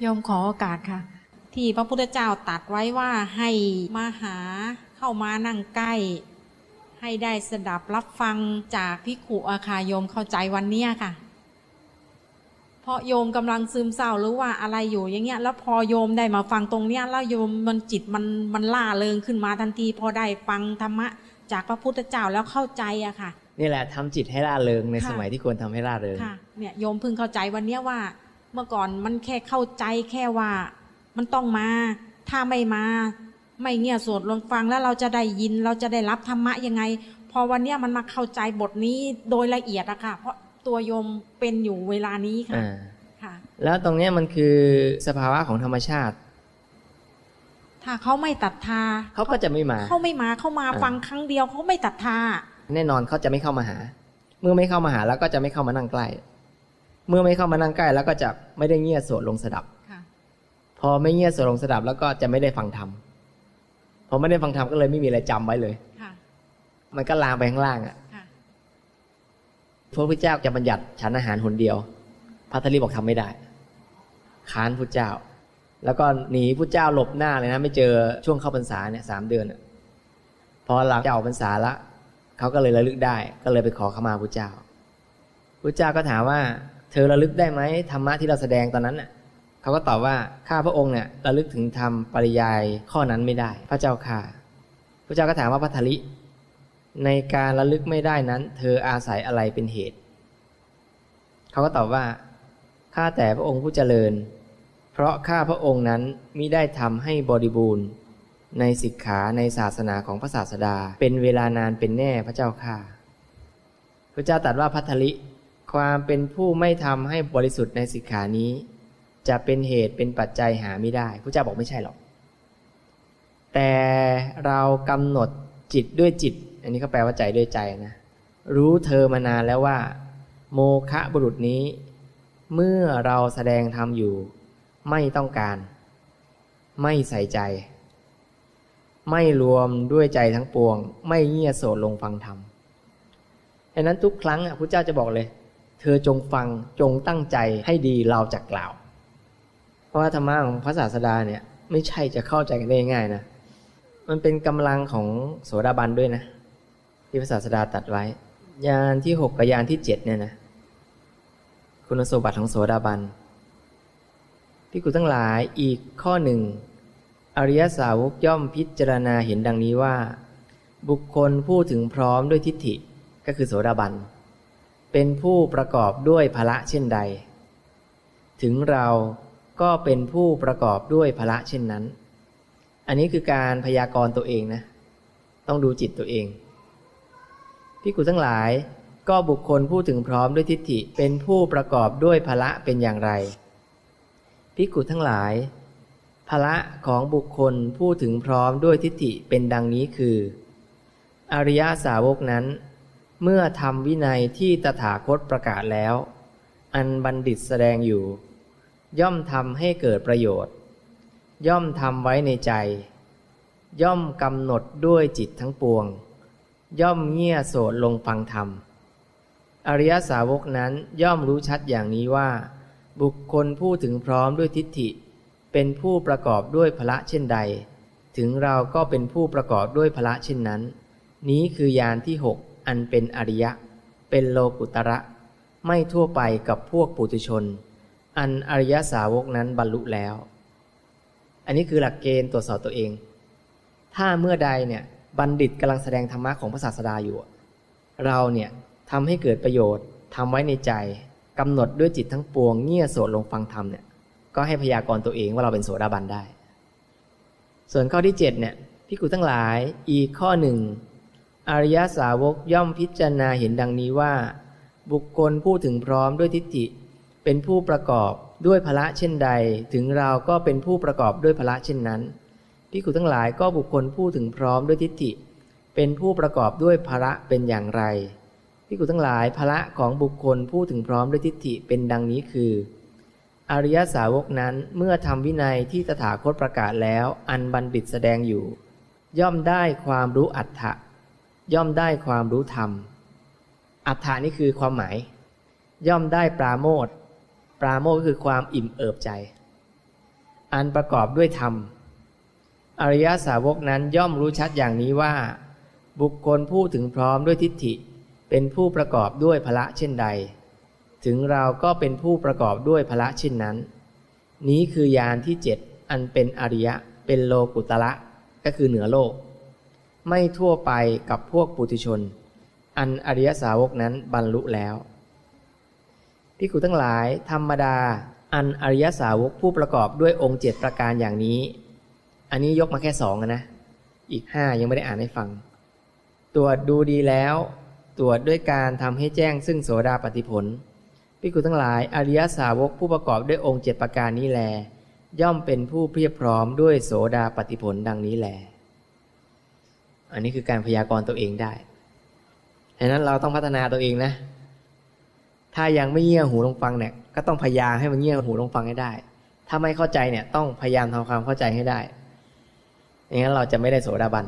โยมขอโอกาสค่ะ ที่พระพุทธเจ้าตรัดไว้ว่าให้มาหาเข้ามานั่งใกล้ ให้ได้สดับรับฟังจากพิกขุอาคาโยมเข้าใจวันเนี้ยค่ะ เพราะโยมกำลังซึมเศร้าหรือว่าอะไรอยู่อย่างเงี้ย แล้วพอโยมได้มาฟังตรงเนี้ยแล้วโยมมันจิตมันมันล่าเริงขึ้นมาทันที พอได้ฟังธรรมะจากพระพุทธเจ้าแล้วเข้าใจอะค่ะนี่แหละทำจิตให้ร่าเริงในค่ะสมัยที่ควรทำให้ร่าเริงค่ะเนี่ยโยมเพิ่งเข้าใจวันเนี้ยว่า เมื่อก่อนมันแค่เข้าใจแค่ว่า มันต้องมา ถ้าไม่มา ไม่เงียสวดลงฟังแล้วเราจะได้ยินเราจะได้รับธรรมะยังไง พอวันเนี้ยมันมาเข้าใจบทนี้โดยละเอียดอะค่ะ เพราะตัวโยมเป็นอยู่เวลานี้ค่ะอ่าค่ะ แล้วตรงเนี้ยมันคือสภาวะของธรรมชาติ ถ้าเขาไม่ตัดทาเขาก็จะไม่มาเขาไม่มาเขามาอ่าฟังครั้งเดียวเขาไม่ตัดทาแน่นอนเขาจะไม่เข้ามาหา เมื่อไม่เข้ามาหาแล้วก็จะไม่เข้ามานั่งใกล้ เมื่อไม่เข้ามานั่งใกล้แล้วก็จะไม่ได้เงียบสวดลงสดับค่ะพอไม่เงียบสวดลงสดับแล้วก็จะไม่ได้ฟังธรรมพอไม่ได้ฟังธรรมก็เลยไม่มีอะไรจำไว้เลยค่ะมันก็ลามไปข้างล่างอะค่ะพระพุทธเจ้าจะบัญญัติฉันอาหารหนเดียวพระทลีบอกทำไม่ได้ค้านพุทธเจ้า แล้วก็หนีพุทธเจ้าหลบหน้าเลยนะ ไม่เจอช่วงเข้าพรรษาเนี่ยสามเดือนอะพอหลังจากออกพรรษาละเขาก็เลยระลึกได้ ก็เลยไปขอขมาพุทธเจ้าพุทธเจ้าก็ถามว่าเธอระลึกได้ไหมธรรมะที่เราแสดงตอนนั้นน่ะเขาก็ตอบว่าข้าพระองค์เนี่ยระลึกถึงธรรมปริยายข้อนั้นไม่ได้ พระเจ้าค่ะ พระเจ้าก็ถามว่าพัทธลิในการระลึกไม่ได้นั้น เธออาศัยอะไรเป็นเหตุ เขาก็ตอบว่าข้าแต่พระองค์ผู้เจริญ เพราะข้าพระองค์นั้นมิได้ทำให้บริบูรณ์ ในสิกขาในศาสนาของพระศาสดา เป็นเวลานานเป็นแน่พระเจ้าข้าพระเจ้าตรัสว่าพัทธลิ ความเป็นผู้ไม่ทำให้บริสุทธิ์ในสิกขานี้ จะเป็นเหตุเป็นปัจจัยหาไม่ได้พระเจ้าบอกไม่ใช่หรอก แต่เรากำหนดจิตด้วยจิต อันนี้ก็แปลว่าใจด้วยใจนะ รู้เธอมานานแล้วว่า โมคะบุรุษนี้ เมื่อเราแสดงธรรมอยู่ ไม่ต้องการ ไม่ใส่ใจ ไม่รวมด้วยใจทั้งปวง ไม่เงียยโสดลงฟังธรรมดังนั้นทุกครั้งพระเจ้าจะบอกเลย เธอจงฟังจงตั้งใจให้ดีเราจะกล่าว เพราะว่าธรรมะของพระศาสดาเนี่ยไม่ใช่จะเข้าใจกันได้ง่ายนะ มันเป็นกำลังของโสดาบันด้วยนะ ที่พระศาสดาตัดไว้ ยานที่หกกับยานที่เจ็ดเนี่ยนะ คุณสมบัติของโสดาบันพิกุทั้งหลายอีกข้อหนึ่ง อริยสาวกย่อมพิจารณาเห็นดังนี้ว่า บุคคลผู้ถึงพร้อมด้วยทิฏฐิก็คือโสดาบันเเป็นผู้ประกอบด้วยพละเช่นใด ถึงเราก็เป็นผู้ประกอบด้วยพละเช่นนั้น อันนี้คือการพยากรณ์ตัวเองนะ ต้องดูจิตตัวเองพิกุทั้งหลายก็บุคคลผู้ถึงพร้อมด้วยทิฏฐิเป็นผู้ประกอบด้วยพละเป็นอย่างไรพิกุทั้งหลายพละของบุคคลผู้ถึงพร้อมด้วยทิฏฐิเป็นดังนี้คือ อริยสาวกนั้น เมื่อทำวินัยที่ตถาคตประกาศแล้ว อันบัณฑิตแสดงอยู่ ย่อมทำให้เกิดประโยชน์ ย่อมทำไว้ในใจ ย่อมกำหนดด้วยจิตทั้งปวง ย่อมเงี่ยโสดลงฟังธรรม อริยสาวกนั้นย่อมรู้ชัดอย่างนี้ว่า บุคคลผู้ถึงพร้อมด้วยทิฏฐิ เป็นผู้ประกอบด้วยพละเช่นใด ถึงเราก็เป็นผู้ประกอบด้วยพละเช่นนั้น นี้คือยานที่หก อันเป็นอริยะ เป็นโลกุตระ ไม่ทั่วไปกับพวกปุถุชน อันอริยสาวกนั้นบรรลุแล้ว อันนี้คือหลักเกณฑ์ตรวจสอบตัวเอง ถ้าเมื่อใดเนี่ยบัณฑิตกำลังแสดงธรรมะของพระศาสดาอยู่ เราเนี่ยทำให้เกิดประโยชน์ทำไว้ในใจกำหนดด้วยจิตทั้งปวงเงี่ยโสดลงฟังธรรมเนี่ยก็ให้พยากรณ์ตัวเองว่าเราเป็นโสดาบันได้ ส่วนข้อที่เจ็ดเนี่ยพิกุทั้งหลาย อีข้อหนึ่ง อริยสาวกย่อมพิจารณาเห็นดังนี้ว่า บุคคลผู้ถึงพร้อมด้วยทิฏฐิ เป็นผู้ประกอบด้วยพละเช่นใด ถึงเราก็เป็นผู้ประกอบด้วยพละเช่นนั้นพิกุทั้งหลายก็บุคคลผู้ถึงพร้อมด้วยทิฏฐิ เป็นผู้ประกอบด้วยพละเป็นอย่างไรพิกุทั้งหลายพละของบุคคลผู้ถึงพร้อมด้วยทิฏฐิเป็นดังนี้คือ อริยสาวกนั้นเมื่อทำวินัยที่ตถาคตประกาศแล้ว อันบัณฑิตแสดงอยู่ ย่อมได้ความรู้อัฏฐะ ย่อมได้ความรู้ธรรม อัฏฐานี่คือความหมาย ย่อมได้ปราโมทปราโมทก็คือความอิ่มเอิบใจ อันประกอบด้วยธรรม อริยสาวกนั้นย่อมรู้ชัดอย่างนี้ว่า บุคคลผู้ถึงพร้อมด้วยทิฏฐิ เป็นผู้ประกอบด้วยพละเช่นใด ถึงเราก็เป็นผู้ประกอบด้วยพละเช่นนั้น นี้คือยานที่เจ็ดอันเป็นอริยะเป็นโลกุตละก็คือเหนือโลก ไม่ทั่วไปกับพวกปุถุชน อันอริยสาวกนั้นบรรลุแล้วพิกุทั้งหลายธรรมดา อันอริยสาวกผู้ประกอบด้วยองค์เจ็ดประการอย่างนี้ อันนี้ยกมาแค่สองนะ อีกห้ายังไม่ได้อ่านให้ฟัง ตรวจดูดีแล้ว ตรวจด้วยการทำให้แจ้งซึ่งโสดาปฏิผลพิกุทั้งหลายอริยสาวกผู้ประกอบด้วยองค์เจ็ดประการนี้แล ย่อมเป็นผู้เพียบพร้อมด้วยโสดาปฏิผลดังนี้แล อันนี้คือการพยากรณ์ตัวเองได้ดังนั้นเราต้องพัฒนาตัวเองนะ ถ้ายังไม่เงี่ยหูลงฟังเนี่ย ก็ต้องพยายามให้มันเงี่ยหูลงฟังให้ได้ ถ้าไม่เข้าใจเนี่ย ต้องพยายามทำความเข้าใจให้ได้ อย่างนั้นเราจะไม่ได้โสดาบัน